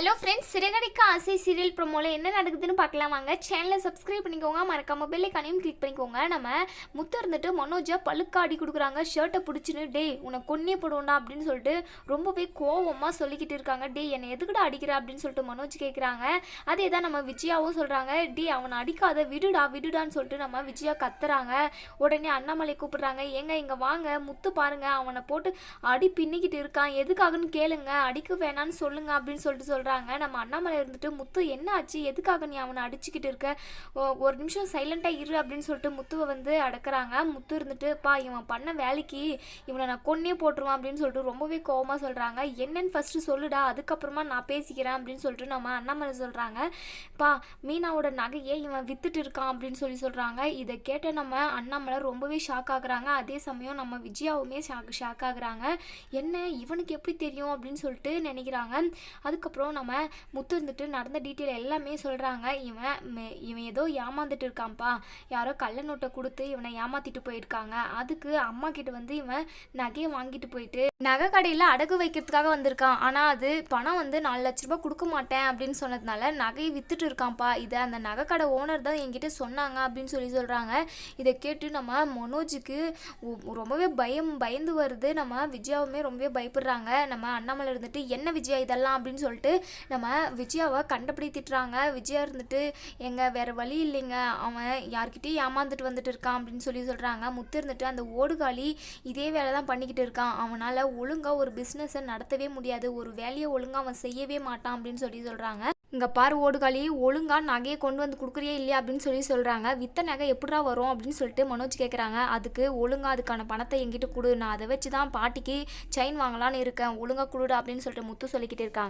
Hello friends Siragadikka ஆசை serial ப்ரோமோல என்ன நடக்குதுன்னு பார்க்கலாம் வாங்க. சேனலை சப்ஸ்கிரைப் பண்ணிக்கோங்க. மறக்காம பெல்லைக்கானையும் கிளிக் பண்ணிக்கோங்க. நம்ம முத்து இருந்துட்டு மனோஜா பழுக்காடி கொடுக்குறாங்க. ஷர்ட்டை பிடிச்சின்னு டேய் உன்னை கொன்னே போடுவோண்டா அப்படின்னு சொல்லிட்டு ரொம்பவே கோவமாக சொல்லிக்கிட்டு இருக்காங்க. டேய் என்னை எதுக்குடா அடிக்கிற? அப்படின்னு சொல்லிட்டு மனோஜ் கேட்குறாங்க அதே தான் நம்ம விஜயாவும் சொல்கிறாங்க டேய் அவனை அடிக்காத விடுடா விடுடான்னு சொல்லிட்டு நம்ம விஜயா கத்துறாங்க. உடனே அண்ணாமலை கூப்பிடுறாங்க. ஏங்க இங்கே வாங்க. முத்து பாருங்க. அவனை போட்டு அடி பின்னிக்கிட்டு இருக்கான். எதுக்காகன்னு கேளுங்க. அடிக்க வேணான்னு சொல்லுங்க அப்படின்னு சொல்லிட்டு சொல்கிறாங்க நம்ம அண்ணாமலை இருந்துட்டு முத்து என்ன ஆச்சு எதுக்காக நீ அவனை அடிச்சுக்கிட்டு இருக்க? ஒரு நிமிஷம் சைலண்ட்டாக இரு அப்படின்னு சொல்லிட்டு முத்துவை வந்து அடக்குறாங்க. முத்து இருந்துட்டு பா இவன் பண்ண வேலைக்கு இவனை நான் கொன்னே போட்டுருவான் அப்படின்னு சொல்லிட்டு ரொம்பவே கோவமாக சொல்கிறாங்க என்னன்னு ஃபஸ்ட்டு சொல்லுடா அதுக்கப்புறமா நான் பேசிக்கிறேன் அப்படின்னு சொல்லிட்டு நம்ம அண்ணாமலை சொல்கிறாங்க பா மீனாவோட நகையை இவன் வித்துட்டு இருக்கான் அப்படின்னு சொல்லி சொல்கிறாங்க இதை கேட்ட நம்ம அண்ணாமலை ரொம்பவே ஷாக் ஆகுறாங்க. அதே சமயம் நம்ம விஜயாவுமே ஷாக் ஷாக் ஆகுறாங்க. என்ன? இவனுக்கு எப்படி தெரியும்? அப்படின்னு சொல்லிட்டு நினைக்கிறாங்க. அதுக்கப்புறம் நம்ம முத்து இருந்துட்டு நடந்த டீட்டெயில் எல்லாமே சொல்கிறாங்க இவன் இவன் ஏதோ ஏமாந்துட்டு இருக்கான்ப்பா. யாரோ கள்ள நோட்டை கொடுத்து இவனை ஏமாத்திட்டு போயிருக்காங்க. அதுக்கு அம்மா கிட்ட வந்து இவன் நகையை வாங்கிட்டு போயிட்டு நகை கடையில் அடகு வைக்கிறதுக்காக வந்திருக்கான். ஆனால் அது பணம் வந்து நாலு லட்ச ரூபாய் கொடுக்க மாட்டேன் அப்படின்னு சொன்னதுனால நகையை வித்துட்டு இருக்கான்ப்பா. இதை அந்த நகை கடை ஓனர் தான் என்கிட்ட சொன்னாங்க அப்படின்னு சொல்லி சொல்கிறாங்க இதை கேட்டு நம்ம மனோஜுக்கு ஒ- ரொம்பவே பயம் பயந்து வருது. நம்ம விஜயாவுமே ரொம்பவே பயப்படுறாங்க. நம்ம அண்ணாமலை இருந்துட்டு என்ன விஜயா இதெல்லாம்? அப்படின்னு சொல்லிட்டு நம்ம விஜயாவை கண்டபடி திட்டுறாங்க விஜயா இருந்துட்டு எங்க வேற வழி இல்லைங்க. அவன் யார்கிட்டயும் ஏமாந்துட்டு வந்துட்டு இருக்கான் அப்படின்னு சொல்லி சொல்கிறாங்க முத்து இருந்துட்டு அந்த ஓடுகாலி இதே வேலை தான் பண்ணிக்கிட்டு இருக்கான். அவனால் ஒழுங்காக ஒரு பிஸ்னஸை நடத்தவே முடியாது. ஒரு வேலையை ஒழுங்காக அவன் செய்யவே மாட்டான் அப்படின்னு சொல்லி சொல்கிறாங்க இங்கே பாரு ஓடுகாலி ஒழுங்காக நகையை கொண்டு வந்து கொடுக்குறியே இல்லையா? அப்படின்னு சொல்லி சொல்கிறாங்க வித்த நகை எப்படா வரும்? அப்படின்னு சொல்லிட்டு மனோஜ் கேட்குறாங்க அதுக்கு ஒழுங்காக அதுக்கான பணத்தை எங்கிட்ட கொடு. நான் அதை வச்சு தான் பாட்டிக்கு செயின் வாங்கலான்னு இருக்கேன். ஒழுங்காக கொடுடா அப்படின்னு சொல்லிட்டு முத்து சொல்லிக்கிட்டு இருக்காங்க.